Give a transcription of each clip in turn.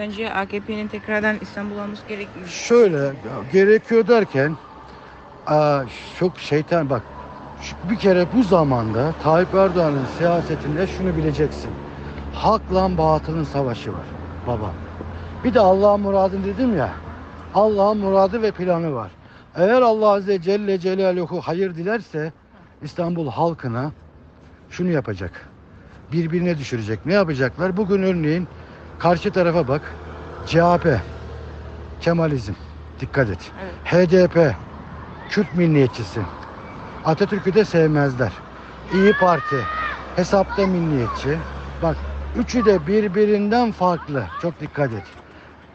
Sence AKP'nin tekrardan İstanbul alması gerekmiyor. Şöyle gerekiyor derken aa, çok şeytan bak bir kere bu zamanda Tayyip Erdoğan'ın siyasetinde şunu bileceksin. Hakla batılın savaşı var baba. Bir de Allah'ın muradını dedim ya. Allah'ın muradı ve planı var. Eğer Allah Azze Celle Celaluhu hayır dilerse İstanbul halkına şunu yapacak. Birbirine düşürecek. Ne yapacaklar? Bugün örneğin karşı tarafa bak. CHP, Kemalizm. Dikkat et. Evet. HDP, Kürt milliyetçisi. Atatürk'ü de sevmezler. İyi Parti, hesapta milliyetçi. Bak üçü de birbirinden farklı. Çok dikkat et.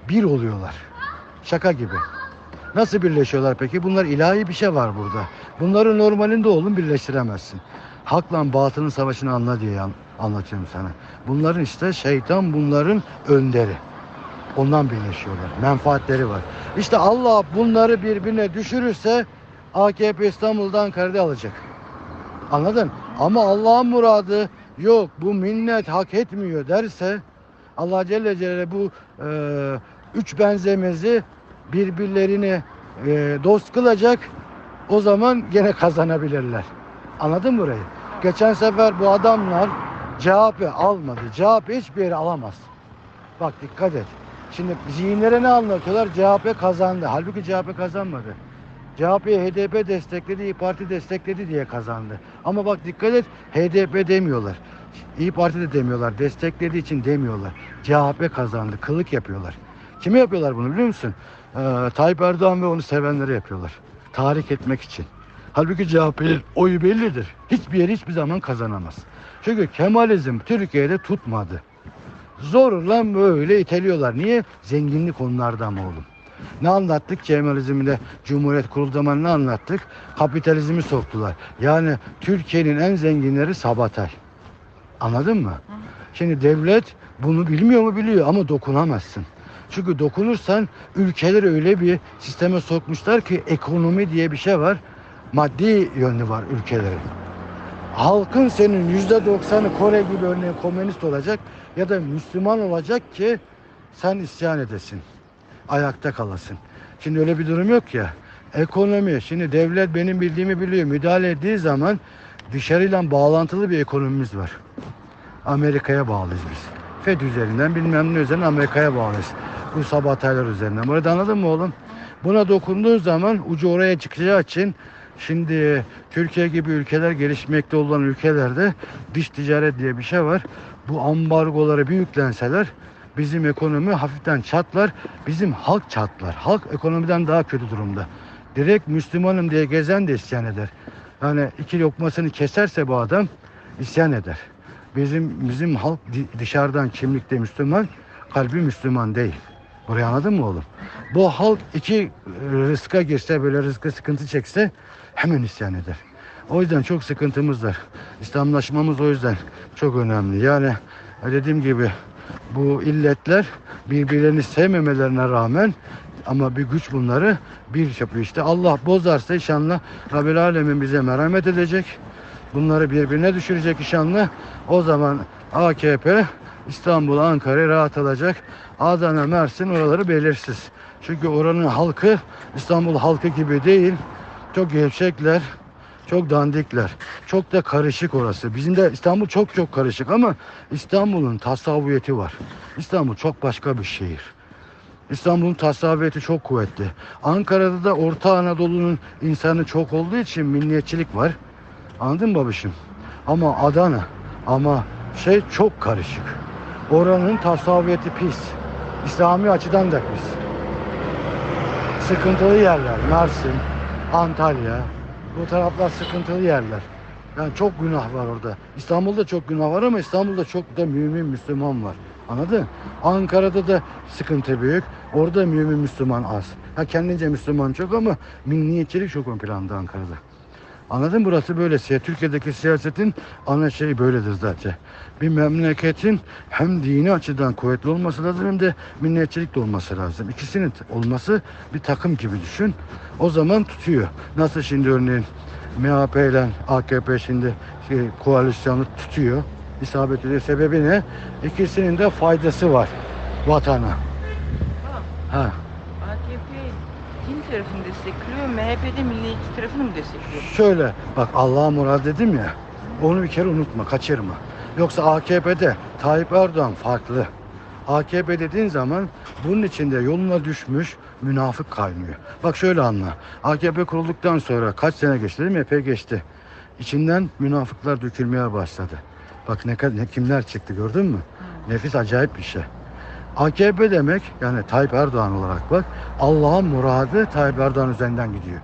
Bir oluyorlar. Şaka gibi. Nasıl birleşiyorlar peki? Bunlar ilahi bir şey var burada. Bunları normalinde oğlum birleştiremezsin. Hakla batının savaşını anla diye an- anlatıyorum sana. Bunların işte şeytan bunların önderi. Ondan birleşiyorlar. Menfaatleri var. İşte Allah bunları birbirine düşürürse AKP İstanbul'dan Ankara'da alacak. Anladın? Ama Allah'ın muradı yok bu minnet hak etmiyor derse Allah Celle Celaluhu bu e, üç benzemezi birbirlerini e, dost kılacak o zaman gene kazanabilirler. Anladın burayı? Geçen sefer bu adamlar CHP almadı. CHP hiçbir yere alamaz. Bak dikkat et. Şimdi zihinlere ne anlatıyorlar? CHP kazandı. Halbuki CHP kazanmadı. CHP'yi HDP destekledi, İyi Parti destekledi diye kazandı. Ama bak dikkat et HDP demiyorlar. İyi Parti de demiyorlar. Desteklediği için demiyorlar. CHP kazandı. Kılık yapıyorlar. Kime yapıyorlar bunu biliyor musun? Ee, Tayyip Erdoğan ve onu sevenlere yapıyorlar. Tahrik etmek için. Halbuki CHP'nin oyu bellidir. Hiçbir yeri hiçbir zaman kazanamaz. Çünkü Kemalizm Türkiye'de tutmadı. Zorla böyle iteliyorlar. Niye? Zenginlik onlardan mı oğlum? Ne anlattık? Kemalizmde Cumhuriyet kurulduğu zaman ne anlattık? Kapitalizmi soktular. Yani Türkiye'nin en zenginleri Sabatay. Anladın mı? Şimdi devlet bunu bilmiyor mu biliyor ama dokunamazsın. Çünkü dokunursan ülkeleri öyle bir sisteme sokmuşlar ki ekonomi diye bir şey var. Maddi yönü var ülkelerin. Halkın senin yüzde doksanı Kore gibi örneğin komünist olacak ya da Müslüman olacak ki sen isyan edesin. Ayakta kalasın. Şimdi öyle bir durum yok ya. Ekonomi. Şimdi devlet benim bildiğimi biliyor. Müdahale ettiği zaman dışarıyla bağlantılı bir ekonomimiz var. Amerika'ya bağlıyız biz. FED üzerinden bilmem ne üzerinden Amerika'ya bağlıyız. Bu sabataylar üzerinden. Burada anladın mı oğlum? Buna dokunduğun zaman ucu oraya çıkacağı için şimdi Türkiye gibi ülkeler gelişmekte olan ülkelerde dış ticaret diye bir şey var. Bu ambargolara bir yüklenseler bizim ekonomi hafiften çatlar. Bizim halk çatlar. Halk ekonomiden daha kötü durumda. Direkt Müslümanım diye gezen de isyan eder. Yani iki lokmasını keserse bu adam isyan eder. Bizim bizim halk dışarıdan kimlikte Müslüman, kalbi Müslüman değil. Burayı anladın mı oğlum? Bu halk iki rızka girse böyle rızkı sıkıntı çekse hemen isyan eder. O yüzden çok sıkıntımız var. İslamlaşmamız o yüzden çok önemli. Yani e, dediğim gibi bu illetler birbirlerini sevmemelerine rağmen ama bir güç bunları bir yapıyor işte. Allah bozarsa inşallah Rabbil Alemin bize merhamet edecek. Bunları birbirine düşürecek inşallah. O zaman AKP İstanbul, Ankara rahat alacak. Adana, Mersin oraları belirsiz. Çünkü oranın halkı İstanbul halkı gibi değil. Çok gevşekler, çok dandikler. Çok da karışık orası. Bizim de İstanbul çok çok karışık ama İstanbul'un tasavvuyeti var. İstanbul çok başka bir şehir. İstanbul'un tasavvuyeti çok kuvvetli. Ankara'da da Orta Anadolu'nun insanı çok olduğu için milliyetçilik var. Anladın mı babişim? Ama Adana ama şey çok karışık. Oranın tasavvuyeti pis. İslami açıdan da pis. Sıkıntılı yerler. Mersin, Antalya. Bu taraflar sıkıntılı yerler. Yani çok günah var orada. İstanbul'da çok günah var ama İstanbul'da çok da mümin Müslüman var. Anladın? Ankara'da da sıkıntı büyük. Orada mümin Müslüman az. Ha kendince Müslüman çok ama milliyetçilik çok ön planda Ankara'da. Anladın mı? Burası böyle. Türkiye'deki siyasetin ana şeyi böyledir zaten. Bir memleketin hem dini açıdan kuvvetli olması lazım hem de milliyetçilik de olması lazım. İkisinin olması bir takım gibi düşün. O zaman tutuyor. Nasıl şimdi örneğin MHP ile AKP şimdi şey, koalisyonu tutuyor. İsabet ediyor. Sebebi ne? İkisinin de faydası var vatana. Ha. Tarafını destekliyor, MHP'de milliyetçi tarafını mı destekliyor? Şöyle bak Allah'a murad dedim ya. Onu bir kere unutma, kaçırma. Yoksa AKP'de Tayyip Erdoğan farklı. AKP dediğin zaman bunun içinde yoluna düşmüş münafık kaynıyor. Bak şöyle anla. AKP kurulduktan sonra kaç sene geçti değil mi? Epey geçti. İçinden münafıklar dökülmeye başladı. Bak ne kadar ne kimler çıktı gördün mü? Nefis acayip bir şey. AKP demek yani Tayyip Erdoğan olarak bak Allah'ın muradı Tayyip Erdoğan üzerinden gidiyor.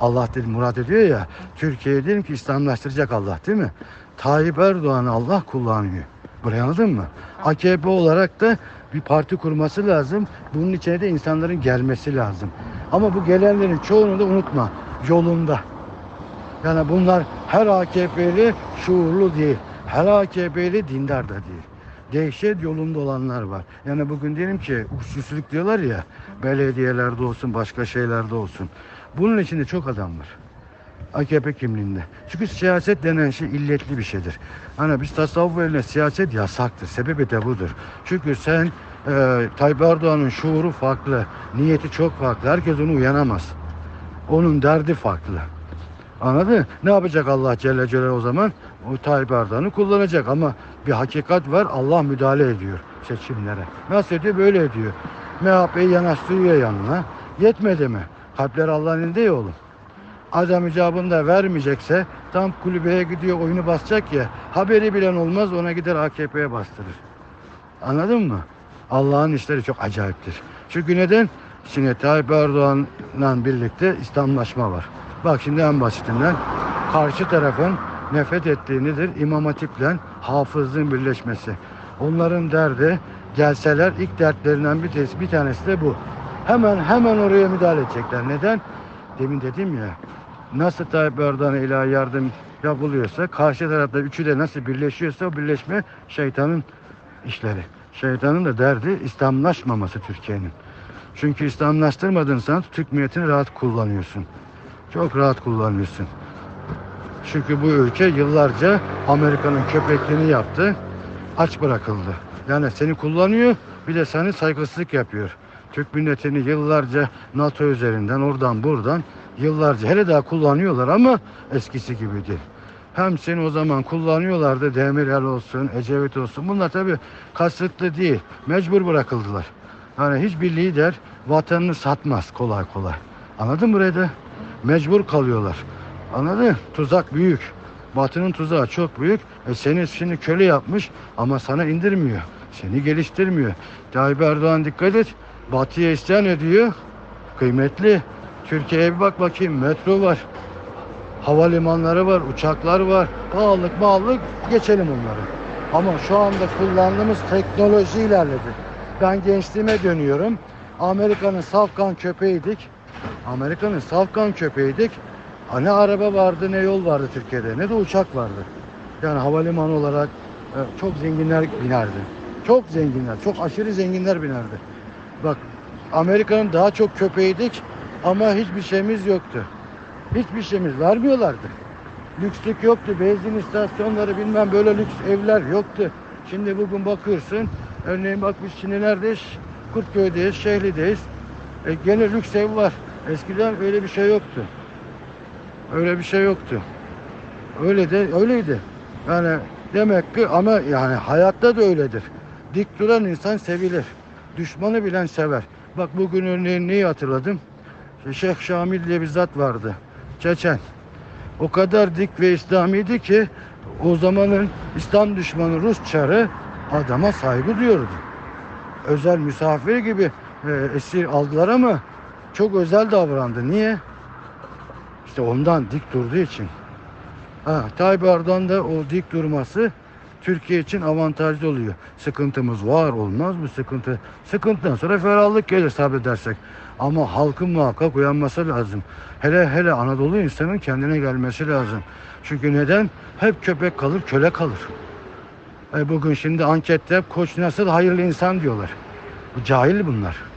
Allah dedi murad ediyor ya Türkiye'yi diyelim ki İslamlaştıracak Allah değil mi? Tayyip Erdoğan'ı Allah kullanıyor. Burayı anladın mı? AKP olarak da bir parti kurması lazım. Bunun içine de insanların gelmesi lazım. Ama bu gelenlerin çoğunu da unutma. Yolunda. Yani bunlar her AKP'li şuurlu değil. Her AKP'li dindar da değil. Dehşet yolunda olanlar var. Yani bugün diyelim ki usulsüzlük diyorlar ya belediyelerde olsun başka şeylerde olsun. Bunun içinde çok adam var. AKP kimliğinde. Çünkü siyaset denen şey illetli bir şeydir. Hani biz tasavvuf eline siyaset yasaktır. Sebebi de budur. Çünkü sen e, Tayyip Erdoğan'ın şuuru farklı. Niyeti çok farklı. Herkes onu uyanamaz. Onun derdi farklı. Anladın? Ne yapacak Allah Celle Celaluhu o zaman? O Tayyip Erdoğan'ı kullanacak ama bir hakikat var. Allah müdahale ediyor seçimlere. Nasıl ediyor? Böyle ediyor. MHP'yi yanaştırıyor yanına. Yetmedi mi? Kalpler Allah'ın elinde ya oğlum. Adam icabını da vermeyecekse tam kulübeye gidiyor oyunu basacak ya haberi bilen olmaz ona gider AKP'ye bastırır. Anladın mı? Allah'ın işleri çok acayiptir. Çünkü neden? Şimdi Tayyip Erdoğan'la birlikte İslamlaşma var. Bak şimdi en basitinden karşı tarafın nefret ettiği nedir? İmam Hatip'le hafızlığın birleşmesi. Onların derdi gelseler ilk dertlerinden bir tanesi, bir tanesi de bu. Hemen hemen oraya müdahale edecekler. Neden? Demin dedim ya nasıl Tayyip Erdoğan'a ilahi yardım yapılıyorsa karşı tarafta üçü de nasıl birleşiyorsa o birleşme şeytanın işleri. Şeytanın da derdi İslamlaşmaması Türkiye'nin. Çünkü İslamlaştırmadığın zaman Türk milletini rahat kullanıyorsun. Çok rahat kullanıyorsun. Çünkü bu ülke yıllarca Amerika'nın köpekliğini yaptı. Aç bırakıldı. Yani seni kullanıyor bir de seni saygısızlık yapıyor. Türk milletini yıllarca NATO üzerinden oradan buradan yıllarca hele daha kullanıyorlar ama eskisi gibi değil. Hem seni o zaman kullanıyorlardı Demirel olsun, Ecevit olsun. Bunlar tabi kasıtlı değil. Mecbur bırakıldılar. Hani hiçbir lider vatanını satmaz kolay kolay. Anladın mı burayı da? Mecbur kalıyorlar. Anladın? Tuzak büyük. Batının tuzağı çok büyük. E seni şimdi köle yapmış ama sana indirmiyor. Seni geliştirmiyor. Tayyip Erdoğan dikkat et. Batı'ya isyan ediyor. Kıymetli. Türkiye'ye bir bak bakayım. Metro var. Havalimanları var. Uçaklar var. Pahalılık pahalılık geçelim onları. Ama şu anda kullandığımız teknoloji ilerledi. Ben gençliğime dönüyorum. Amerika'nın safkan köpeğiydik. Amerika'nın safkan köpeğiydik. Ne araba vardı ne yol vardı Türkiye'de ne de uçak vardı. Yani havalimanı olarak e, çok zenginler binerdi. Çok zenginler, çok aşırı zenginler binerdi. Bak Amerika'nın daha çok köpeğiydik ama hiçbir şeyimiz yoktu. Hiçbir şeyimiz vermiyorlardı. Lükslük yoktu. Benzin istasyonları bilmem böyle lüks evler yoktu. Şimdi bugün bakıyorsun. Örneğin bak biz şimdi neredeyiz? Kurtköy'deyiz, Şehli'deyiz. E, gene lüks ev var. Eskiden öyle bir şey yoktu. Öyle bir şey yoktu. Öyle de öyleydi. Yani demek ki ama yani hayatta da öyledir. Dik duran insan sevilir. Düşmanı bilen sever. Bak bugün örneğin neyi hatırladım? Şeyh Şamil diye bir zat vardı. Çeçen. O kadar dik ve İslamiydi ki o zamanın İslam düşmanı Rus çarı adama saygı duyuyordu. Özel misafir gibi e, esir aldılar ama çok özel davrandı. Niye? İşte ondan dik durduğu için. Ha, Tayyip da o dik durması Türkiye için avantajlı oluyor. Sıkıntımız var olmaz bu sıkıntı. Sıkıntıdan sonra ferahlık gelir sabredersek. Ama halkın muhakkak uyanması lazım. Hele hele Anadolu insanın kendine gelmesi lazım. Çünkü neden? Hep köpek kalır, köle kalır. E bugün şimdi ankette koç nasıl hayırlı insan diyorlar. Bu cahil bunlar.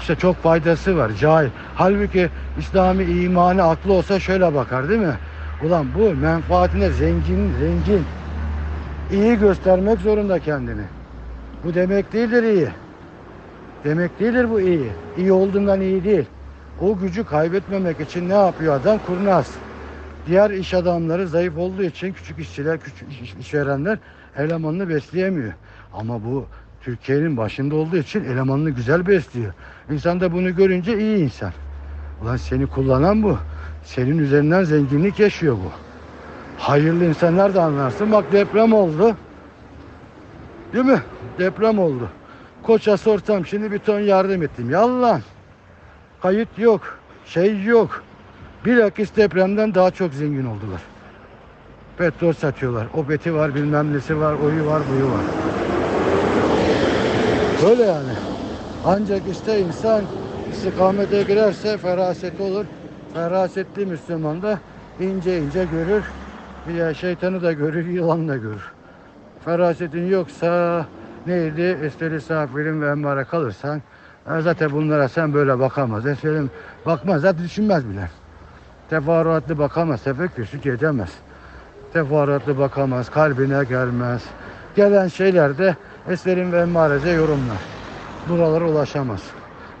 İşte çok faydası var cahil. Halbuki İslami imanı aklı olsa şöyle bakar değil mi? Ulan bu menfaatine zengin zengin. İyi göstermek zorunda kendini. Bu demek değildir iyi. demek değildir bu iyi. İyi olduğundan iyi değil. O gücü kaybetmemek için ne yapıyor adam? Kurnaz. Diğer iş adamları zayıf olduğu için küçük işçiler, küçük iş- işverenler elemanını besleyemiyor. Ama bu Türkiye'nin başında olduğu için elemanını güzel besliyor. İnsan da bunu görünce iyi insan. Ulan seni kullanan bu. Senin üzerinden zenginlik yaşıyor bu. Hayırlı insanlar da anlarsın. Bak deprem oldu. Değil mi? Deprem oldu. Koça sorsam şimdi bir ton yardım ettim. Yalan. Kayıt yok. Şey yok. Bilakis depremden daha çok zengin oldular. Petrol satıyorlar. O beti var, bilmem nesi var, oyu var, buyu var. Böyle yani. Ancak işte insan istikamete girerse feraset olur. Ferasetli Müslüman da ince ince görür. Ya şeytanı da görür, yılan da görür. Ferasetin yoksa neydi? Esteli safirin ve emmare kalırsan zaten bunlara sen böyle bakamaz. Estelim bakmaz, zaten düşünmez bile. Teferruatlı bakamaz, tefekkürsü edemez. Teferruatlı bakamaz, kalbine gelmez. Gelen şeyler de eserin ve emmarece yorumlar. Buralara ulaşamaz.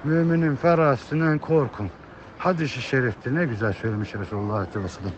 Müminin ferasetinden korkun. Hadis-i şerifte ne güzel söylemiş Resulullah Aleyhisselam.